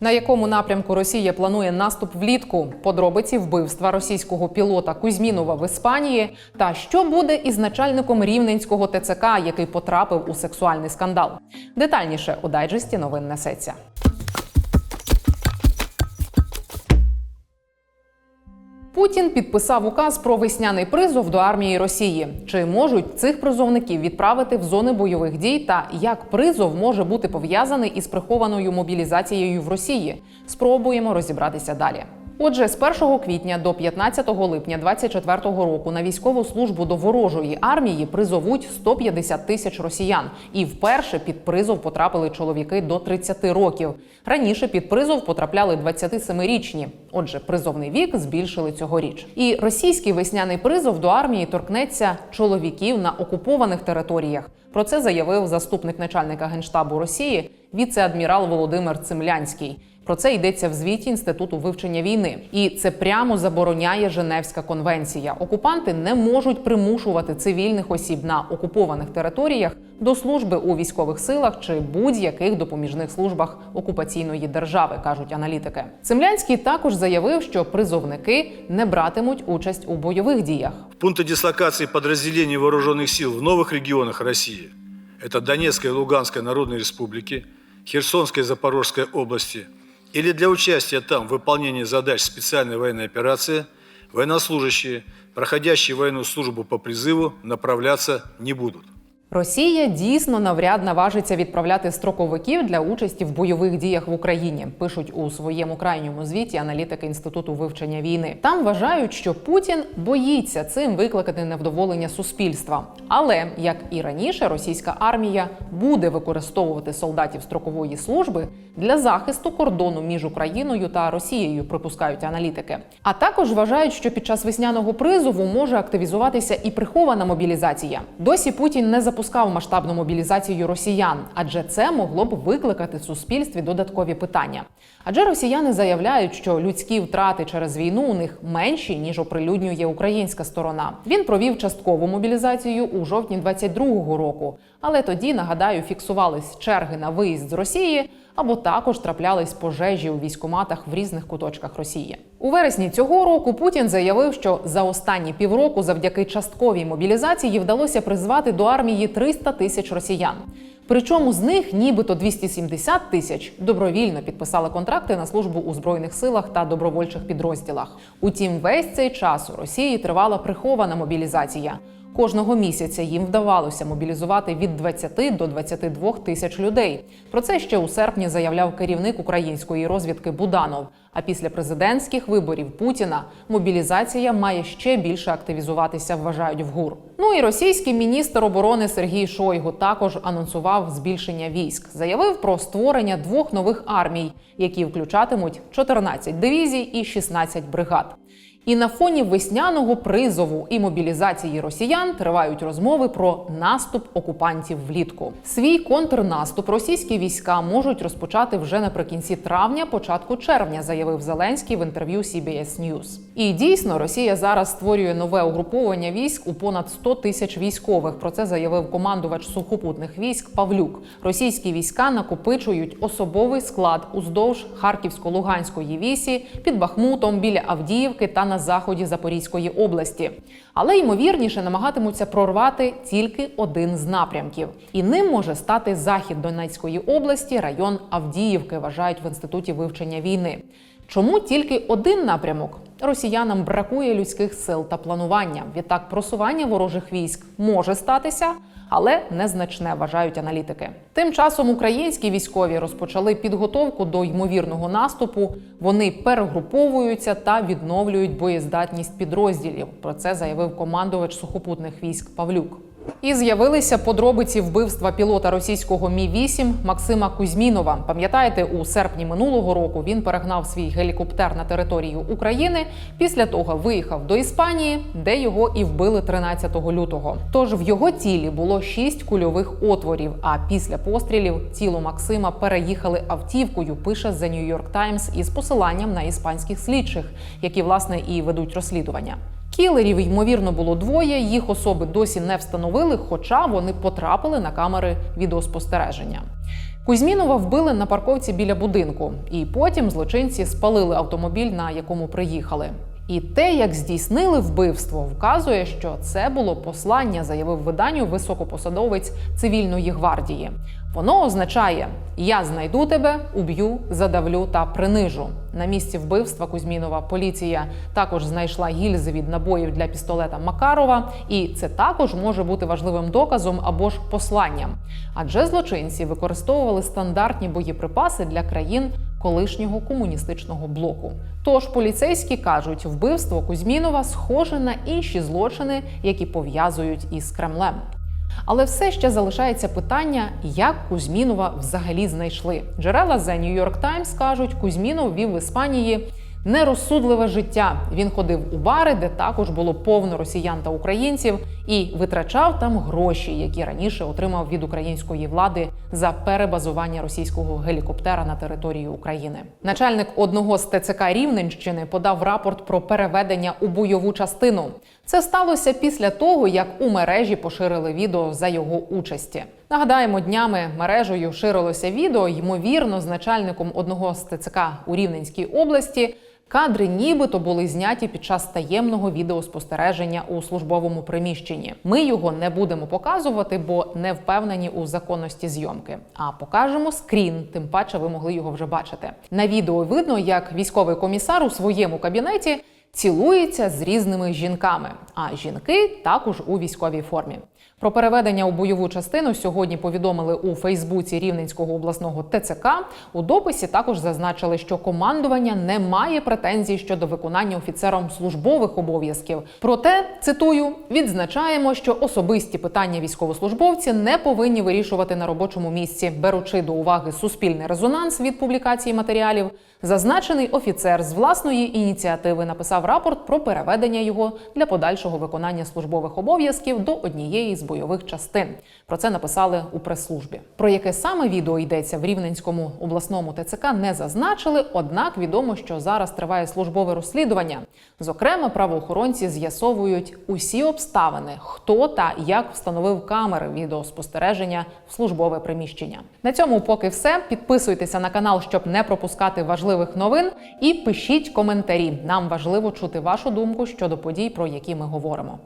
На якому напрямку Росія планує наступ влітку? Подробиці вбивства російського пілота Кузьмінова в Іспанії. Та що буде із начальником рівненського ТЦК, який потрапив у сексуальний скандал? Детальніше у дайджесті новин несеться. Путін підписав указ про весняний призов до армії Росії. Чи можуть цих призовників відправити в зони бойових дій та як призов може бути пов'язаний із прихованою мобілізацією в Росії? Спробуємо розібратися далі. Отже, з 1 квітня до 15 липня 2024 року на військову службу до ворожої армії призовуть 150 тисяч росіян, і вперше під призов потрапили чоловіки до 30 років. Раніше під призов потрапляли 27-річні. Отже, призовний вік збільшили цьогоріч. І російський весняний призов до армії торкнеться чоловіків на окупованих територіях. Про це заявив заступник начальника генштабу Росії, віце-адмірал Володимир Цимлянський. Про це йдеться в звіті інституту вивчення війни, і це прямо забороняє Женевська конвенція. Окупанти не можуть примушувати цивільних осіб на окупованих територіях до служби у військових силах чи будь-яких допоміжних службах окупаційної держави, кажуть аналітики. Цимлянський також заявив, що призовники не братимуть участь у бойових діях. Пункты дислокации подразделений вооруженных сил в новых регионах России – это Донецкая и Луганская народные республики, Херсонская и Запорожская области – или для участия там в выполнении задач специальной военной операции военнослужащие, проходящие военную службу по призыву, направляться не будут. Росія дійсно навряд наважиться відправляти строковиків для участі в бойових діях в Україні. Пишуть у своєму крайньому звіті аналітики інституту вивчення війни. Там вважають, що Путін боїться цим викликати невдоволення суспільства. Але як і раніше, російська армія буде використовувати солдатів строкової служби для захисту кордону між Україною та Росією, припускають аналітики. А також вважають, що під час весняного призову може активізуватися і прихована мобілізація. Досі Путін не запускав масштабну мобілізацію росіян, адже це могло б викликати в суспільстві додаткові питання. Адже росіяни заявляють, що людські втрати через війну у них менші ніж оприлюднює українська сторона. Він провів часткову мобілізацію у жовтні 22-го року, але тоді нагадаю, фіксувались черги на виїзд з Росії або також траплялись пожежі у військоматах в різних куточках Росії. У вересні цього року Путін заявив, що за останні півроку, завдяки частковій мобілізації, вдалося призвати до армії 300 тисяч росіян. Причому з них нібито 270 тисяч добровільно підписали контракти на службу у збройних силах та добровольчих підрозділах. Утім, весь цей час у Росії тривала прихована мобілізація. Кожного місяця їм вдавалося мобілізувати від 20 до 22 тисяч людей. Про це ще у серпні заявляв керівник української розвідки Буданов. А після президентських виборів Путіна мобілізація має ще більше активізуватися, вважають в ГУР. Ну і російський міністр оборони Сергій Шойгу також анонсував збільшення військ. Заявив про створення двох нових армій, які включатимуть 14 дивізій і 16 бригад. І на фоні весняного призову і мобілізації росіян тривають розмови про наступ окупантів влітку. Свій контрнаступ російські війська можуть розпочати вже наприкінці травня, початку червня, заявив Зеленський в інтерв'ю CBS News. І дійсно, Росія зараз створює нове угруповання військ у понад 100 тисяч військових. Про це заявив командувач сухопутних військ Павлюк. Російські війська накопичують особовий склад уздовж Харківсько-Луганської вісі під Бахмутом біля Авдіївки та на заході Запорізької області. Але ймовірніше намагатимуться прорвати тільки один з напрямків, і ним може стати захід Донецької області, район Авдіївки, вважають в інституті вивчення війни. Чому тільки один напрямок? Росіянам бракує людських сил та планування. Відтак просування ворожих військ може статися, але незначне, вважають аналітики. Тим часом українські військові розпочали підготовку до ймовірного наступу. Вони перегруповуються та відновлюють боєздатність підрозділів. Про це заявив командувач сухопутних військ Павлюк. І з'явилися подробиці вбивства пілота російського Мі 8 Максима Кузьмінова. Пам'ятаєте, у серпні минулого року він перегнав свій гелікоптер на територію України. Після того виїхав до Іспанії, де його і вбили 13 лютого. Тож в його тілі було шість кульових отворів. А після пострілів тіло Максима переїхали автівкою. Пише The New York Times із посиланням на іспанських слідчих, які власне і ведуть розслідування. Кілерів, ймовірно, було двоє. Їх особи досі не встановили, хоча вони потрапили на камери відеоспостереження. Кузьмінова вбили на парковці біля будинку, і потім злочинці спалили автомобіль, на якому приїхали. І те, як здійснили вбивство, вказує, що це було послання, заявив виданню високопосадовець цивільної гвардії. Воно означає: я знайду тебе, уб'ю, задавлю та принижу. На місці вбивства Кузьмінова поліція також знайшла гільзи від набоїв для пістолета Макарова, і це також може бути важливим доказом або ж посланням. Адже злочинці використовували стандартні боєприпаси для країн колишнього комуністичного блоку. Тож поліцейські кажуть, вбивство Кузьмінова схоже на інші злочини, які пов'язують із Кремлем. Але все ще залишається питання, як Кузьмінова взагалі знайшли. Джерела The New York Times кажуть, Кузьмінов вів в Іспанії нерозсудливе життя. Він ходив у бари, де також було повно росіян та українців, і витрачав там гроші, які раніше отримав від української влади за перебазування російського гелікоптера на території України. Начальник одного з ТЦК Рівненщини подав рапорт про переведення у бойову частину. Це сталося після того, як у мережі поширили відео за його участі. Нагадаємо, днями мережею ширилося відео, ймовірно, з начальником одного з ТЦК у Рівненській області. Кадри нібито були зняті під час таємного відеоспостереження у службовому приміщенні. Ми його не будемо показувати, бо не впевнені у законності зйомки. А покажемо скрін, тим паче ви могли його вже бачити. На відео видно, як військовий комісар у своєму кабінеті цілується з різними жінками, а жінки також у військовій формі. Про переведення у бойову частину сьогодні повідомили у Фейсбуці Рівненського обласного ТЦК. У дописі також зазначили, що командування не має претензій щодо виконання офіцером службових обов'язків. Проте цитую: відзначаємо, що особисті питання військовослужбовці не повинні вирішувати на робочому місці, беручи до уваги суспільний резонанс від публікації матеріалів. Зазначений офіцер з власної ініціативи написав рапорт про переведення його для подальшого виконання службових обов'язків до однієї з бойових частин. Про це написали у прес-службі. Про яке саме відео йдеться в Рівненському обласному ТЦК не зазначили. Однак відомо, що зараз триває службове розслідування. Зокрема, правоохоронці з'ясовують усі обставини, хто та як встановив камери відеоспостереження в службове приміщення. На цьому поки все. Підписуйтеся на канал, щоб не пропускати важливих новин, і пишіть коментарі. Нам важливо чути вашу думку щодо подій, про які ми говоримо.